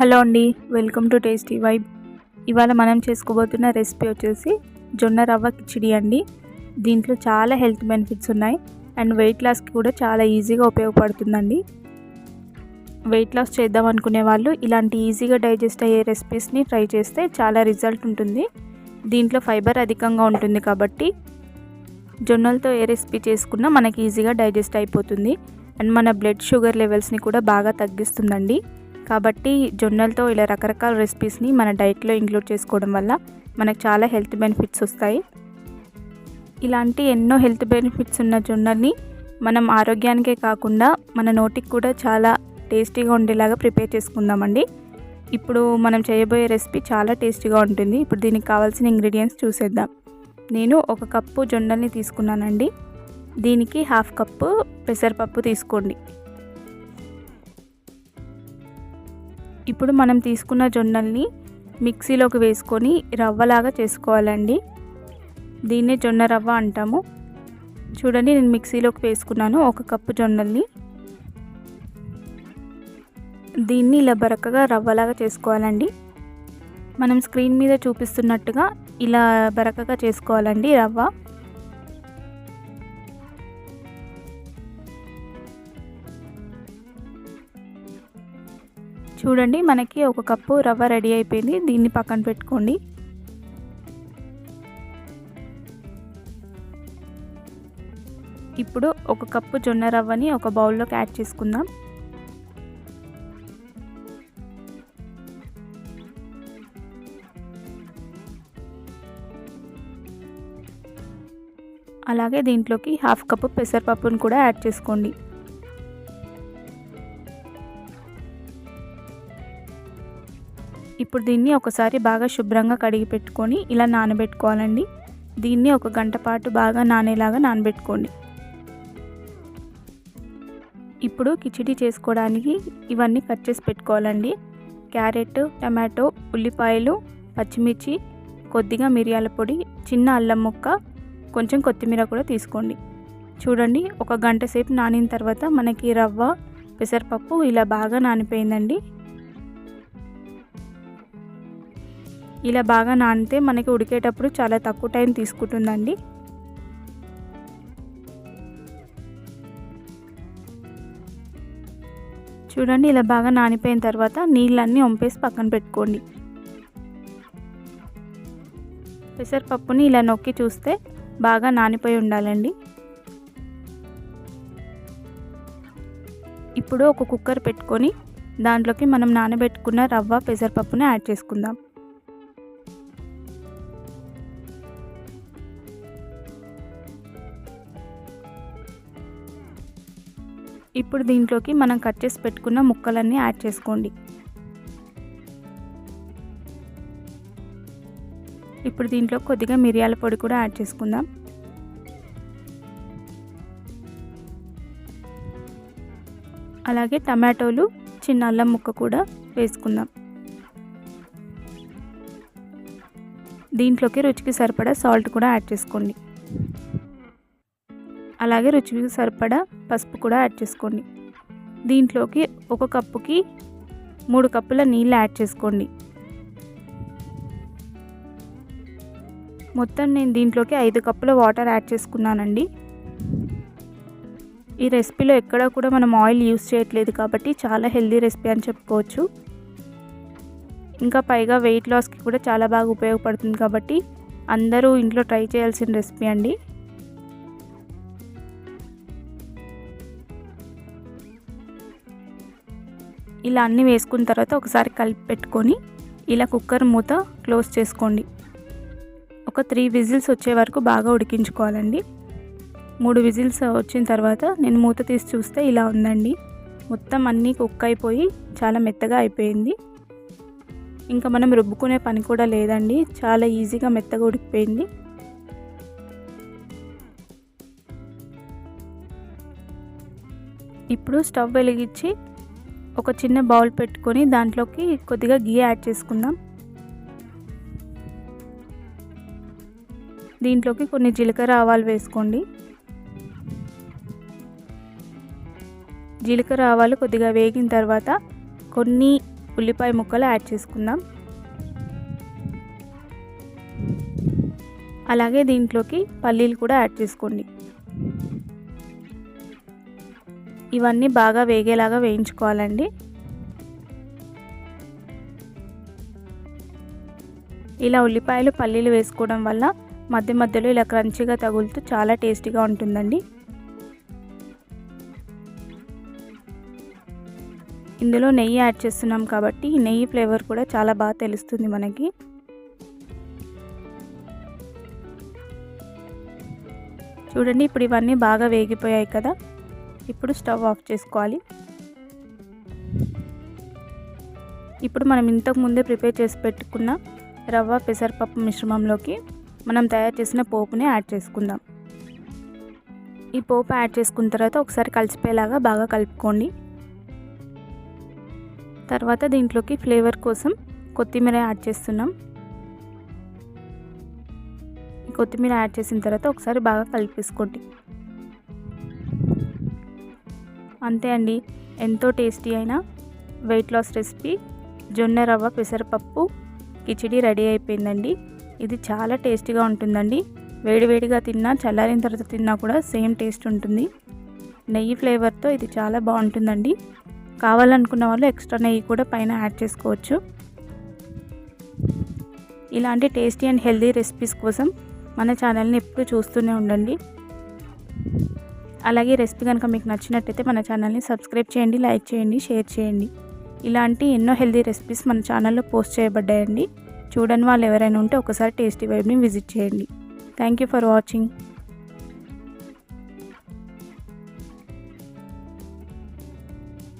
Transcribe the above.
Hello అండి welcome to tasty vibe. ఇవాళ మనం చేసుకోబోతున్న రెసిపీ వచ్చేసి జొన్న రవ్వ కిచిడి అండి. దీంట్లో చాలా హెల్త్ బెనిఫిట్స్ ఉన్నాయి. అండ్ వెయిట్ లాస్కి కూడా చాలా ఈజీగా ఉపయోగపడుతుందండి. వెయిట్ లాస్ చేద్దాం అనుకునే వాళ్ళు ఇలాంటి ఈజీగా డైజెస్ట్ అయ్యే రెసిపీస్ని ట్రై చేస్తే చాలా రిజల్ట్ ఉంటుంది. దీంట్లో ఫైబర్ అధికంగా ఉంటుంది కాబట్టి జొన్నలతో ఏ రెసిపీ చేసుకున్నా మనకి ఈజీగా డైజెస్ట్ అయిపోతుంది. అండ్ మన బ్లడ్ షుగర్ లెవెల్స్ని కూడా బాగా తగ్గిస్తుందండి. కాబట్టి జొన్నలతో ఇలా రకరకాల రెసిపీస్ని మన డైట్లో ఇంక్లూడ్ చేసుకోవడం వల్ల మనకు చాలా హెల్త్ బెనిఫిట్స్ వస్తాయి. ఇలాంటి ఎన్నో హెల్త్ బెనిఫిట్స్ ఉన్న జొన్నల్ని మనం ఆరోగ్యానికే కాకుండా మన నోటికి కూడా చాలా టేస్టీగా ఉండేలాగా ప్రిపేర్ చేసుకుందామండి. ఇప్పుడు మనం చేయబోయే రెసిపీ చాలా టేస్టీగా ఉంటుంది. ఇప్పుడు దీనికి కావాల్సిన ఇంగ్రీడియంట్స్ చూసేద్దాం. నేను ఒక కప్పు జొన్నల్ని తీసుకున్నానండి. దీనికి హాఫ్ కప్పు పెసరపప్పు తీసుకోండి. ఇప్పుడు మనం తీసుకున్న జొన్నల్ని మిక్సీలోకి వేసుకొని రవ్వలాగా చేసుకోవాలండి. దీన్నే జొన్న రవ్వ అంటాము. చూడండి నేను మిక్సీలోకి వేసుకున్నాను ఒక కప్పు జొన్నల్ని. దీన్ని ఇలా బరకగా రవ్వలాగా చేసుకోవాలండి. మనం స్క్రీన్ మీద చూపిస్తున్నట్టుగా ఇలా బరకగా చేసుకోవాలండి రవ్వ. చూడండి మనకి ఒక కప్పు రవ్వ రెడీ అయిపోయింది. దీన్ని పక్కన పెట్టుకోండి. ఇప్పుడు ఒక కప్పు జొన్న రవ్వని ఒక బౌల్లోకి యాడ్ చేసుకుందాం. అలాగే దీంట్లోకి హాఫ్ కప్పు పెసరపప్పును కూడా యాడ్ చేసుకోండి. ఇప్పుడు దీన్ని ఒకసారి బాగా శుభ్రంగా కడిగి పెట్టుకొని ఇలా నానబెట్టుకోవాలండి. దీన్ని ఒక గంట పాటు బాగా నానేలాగా నానబెట్టుకోండి. ఇప్పుడు కిచిడి చేసుకోవడానికి ఇవన్నీ కట్ చేసి పెట్టుకోవాలండి. క్యారెట్ టమాటో ఉల్లిపాయలు పచ్చిమిర్చి కొద్దిగా మిరియాల పొడి చిన్న అల్లం ముక్క కొంచెం కొత్తిమీర కూడా తీసుకోండి. చూడండి ఒక గంట సేపు నానిన తర్వాత మనకి రవ్వ పెసరపప్పు ఇలా బాగా నానిపోయిందండి. ఇలా బాగా నానితే మనకి ఉడికేటప్పుడు చాలా తక్కువ టైం తీసుకుంటుందండి. చూడండి ఇలా బాగా నానిపోయిన తర్వాత నీళ్ళన్నీ వంపేసి పక్కన పెట్టుకోండి. పెసరపప్పుని ఇలా నొక్కి చూస్తే బాగా నానిపోయి ఉండాలండి. ఇప్పుడు ఒక కుక్కర్ పెట్టుకొని దాంట్లోకి మనం నానబెట్టుకున్న రవ్వ పెసరపప్పుని యాడ్ చేసుకుందాం. ఇప్పుడు దీంట్లోకి మనం కట్ చేసి పెట్టుకున్న ముక్కలన్నీ యాడ్ చేసుకోండి. ఇప్పుడు దీంట్లో కొద్దిగా మిరియాల పొడి కూడా యాడ్ చేసుకుందాం. అలాగే టమాటోలు చిన్న అల్లం ముక్క కూడా వేసుకుందాం. దీంట్లోకి రుచికి సరిపడా సాల్ట్ కూడా యాడ్ చేసుకోండి. అలాగే రుచికి సరిపడా పసుపు కూడా యాడ్ చేసుకోండి. దీంట్లోకి ఒక కప్పుకి మూడు కప్పుల నీళ్ళు యాడ్ చేసుకోండి. మొత్తం నేను దీంట్లోకి ఐదు కప్పుల వాటర్ యాడ్ చేసుకున్నానండి. ఈ రెసిపీలో ఎక్కడ కూడా మనం ఆయిల్ యూస్ చేయట్లేదు కాబట్టి చాలా హెల్దీ రెసిపీ అని చెప్పుకోవచ్చు. ఇంకా పైగా వెయిట్ లాస్కి కూడా చాలా బాగా ఉపయోగపడుతుంది కాబట్టి అందరూ ఇంట్లో ట్రై చేయాల్సిన రెసిపీ అండి. ఇలా అన్నీ వేసుకున్న తర్వాత ఒకసారి కలిపి పెట్టుకొని ఇలా కుక్కర్ మూత క్లోజ్ చేసుకోండి. ఒక త్రీ విజిల్స్ వచ్చే వరకు బాగా ఉడికించుకోవాలండి. మూడు విజిల్స్ వచ్చిన తర్వాత నేను మూత తీసి చూస్తే ఇలా ఉందండి. మొత్తం అన్నీ కుక్ అయిపోయి చాలా మెత్తగా అయిపోయింది. ఇంకా మనం రుబ్బుకునే పని కూడా లేదండి. చాలా ఈజీగా మెత్తగా ఉడికిపోయింది. ఇప్పుడు స్టవ్ వెలిగించి ఒక చిన్న బౌల్ పెట్టుకొని దాంట్లోకి కొద్దిగా గీ యాడ్ చేసుకుందాం. దీంట్లోకి కొన్ని జీలకర్ర ఆవాలు వేసుకోండి. జీలకర్ర ఆవాలు కొద్దిగా వేగిన తర్వాత కొన్ని ఉల్లిపాయ ముక్కలు యాడ్ చేసుకుందాం. అలాగే దీంట్లోకి పల్లీలు కూడా యాడ్ చేసుకోండి. ఇవన్నీ బాగా వేగేలాగా వేయించుకోవాలండి. ఇలా ఉల్లిపాయలు పల్లీలు వేసుకోవడం వల్ల మధ్య మధ్యలో ఇలా క్రంచిగా తగులుతూ చాలా టేస్టీగా ఉంటుందండి. ఇందులో నెయ్యి యాడ్ చేస్తున్నాం కాబట్టి నెయ్యి ఫ్లేవర్ కూడా చాలా బాగా తెలుస్తుంది మనకి. చూడండి ఇప్పుడు ఇవన్నీ బాగా వేగిపోయాయి కదా. ఇప్పుడు స్టవ్ ఆఫ్ చేసుకోవాలి. ఇప్పుడు మనం ఇంతకు ముందే ప్రిపేర్ చేసి పెట్టుకున్న రవ్వ పెసరపప్పు మిశ్రమంలోకి మనం తయారు చేసిన పోపుని యాడ్ చేసుకుందాం. ఈ పోపు యాడ్ చేసుకున్న తర్వాత ఒకసారి కలిసిపోయేలాగా బాగా కలుపుకోండి. తర్వాత దీంట్లోకి ఫ్లేవర్ కోసం కొత్తిమీర యాడ్ చేస్తున్నాం. కొత్తిమీర యాడ్ చేసిన తర్వాత ఒకసారి బాగా కలిపేసుకోండి. అంతే అండి. ఎంతో టేస్టీ అయిన వెయిట్ లాస్ రెసిపీ జొన్న రవ్వ పెసరపప్పు కిచిడి రెడీ అయిపోయిందండి. ఇది చాలా టేస్టీగా ఉంటుందండి. వేడివేడిగా తిన్నా చల్లారిన తర్వాత తిన్నా కూడా సేమ్ టేస్ట్ ఉంటుంది. నెయ్యి ఫ్లేవర్తో ఇది చాలా బాగుంటుందండి. కావాలనుకున్న వాళ్ళు ఎక్స్ట్రా నెయ్యి కూడా పైన యాడ్ చేసుకోవచ్చు. ఇలాంటి టేస్టీ అండ్ హెల్దీ రెసిపీస్ కోసం మన ఛానల్ని ఎప్పుడు చూస్తూనే ఉండండి. అలాగే రెసిపీ కనుక మీకు నచ్చినట్టయితే మన ఛానల్ని సబ్స్క్రైబ్ చేయండి లైక్ చేయండి షేర్ చేయండి. ఇలాంటి ఎన్నో హెల్దీ రెసిపీస్ మన ఛానల్లో పోస్ట్ చేయబడ్డాయండి. చూడని వాళ్ళు ఎవరైనా ఉంటే ఒకసారి టేస్టీ వైబ్ని విజిట్ చేయండి. Thank you for watching.